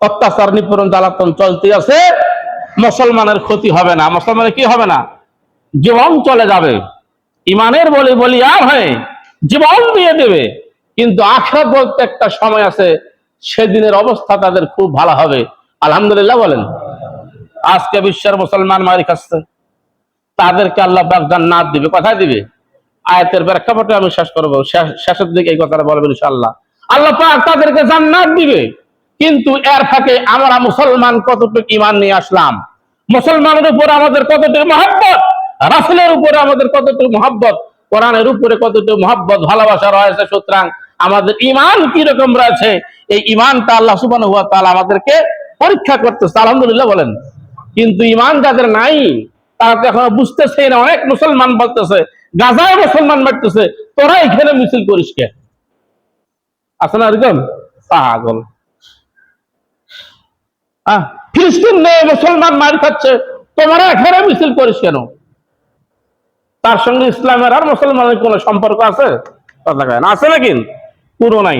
অত্যাচার নিপীড়ন, জ্বালাতন চলতে আছে। মুসলমানের ক্ষতি হবে না। মুসলমানের কি হবে না? জীবন চলে যাবে। ইমানের বলি বলিয়ার হয়ে, জীবন দিয়ে দেবে। কিন্তু আখরাত বলতে একটা সময় আছে, সেদিনের অবস্থা তাদের খুব ভালো হবে। আলহামদুলিল্লাহ বলেন। আজকে বিশ্বের মুসলমান মারি খাচ্ছে তাদেরকে আল্লাহ পাক না দিবে। কোথায় দিবে? আয়াতের প্রেক্ষাপটে আমি শেষ করব। শেষ- শেষের দিকে এই কথাটা বলবেন ইনশাআল্লাহ। আল্লাহ পাক তাদেরকে জান্নাত দিবে। কিন্তু এর ফাঁকে আমরা মুসলমান কতটুকু ইমান নিয়ে আসলাম? মুসলমানের উপরে আমাদের কতটুকু মহাব্বত? রাসুলের উপরে আমাদের কতটুকু মহাব্বত? কোরআনের উপরে কতটুকু মহাব্বত? ভালোবাসা রয়েছে, সুতরাং আমাদের ইমান কি রকম রয়েছে? এই ইমানটা আল্লাহ সুবহানাহু ওয়া তাআলা আমাদেরকে পরীক্ষা করতেছে, আলহামদুলিল্লাহ বলেন। কিন্তু ইমান যাদের নাই, তারা তো এখনও বুঝতেছে না, অনেক মুসলমান বলতেছে, গাজায় মুসলমান মারতেছে তোরা এখানে মিছিল করিস কে? আসলে এরকম পাগল। ফিলিস্তিন নেই, মুসলমান খাচ্ছে। তোমরা এখানে মিছিল করিস কেন? তার সঙ্গে ইসলামের আর মুসলমানের কোন সম্পর্ক আছে? আছে নাকি? পুরো নাই।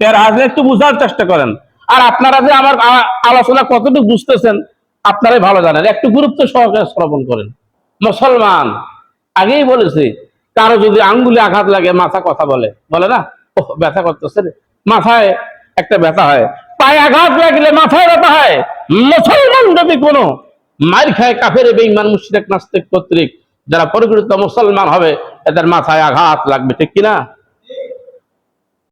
এর একটু বুঝার চেষ্টা করেন। আর আপনারা যে আমার আলোচনা কতটুকু বুঝতেছেন, আপনারাই ভালো জানেন। একটু গুরুত্ব সহকারে শ্রবণ করেন। মুসলমান, আগেই বলেছি, কারও যদি আঙ্গুলে আঘাত লাগে, মাথা কথা বলে। বলে না? ও ব্যথা করতেছে মাথায় একটা ব্যথা হয়। পায়ে আঘাত লাগলে মাথায় ব্যথা হয়। মুসলমান যদি কোনো মার খায়, কাফের, বেঈমান, মুশরিক, নাস্তিক কর্তৃক যারা প্রকৃত মুসলমান হবে, এদের মাথায় আঘাত লাগবে, ঠিক কিনা?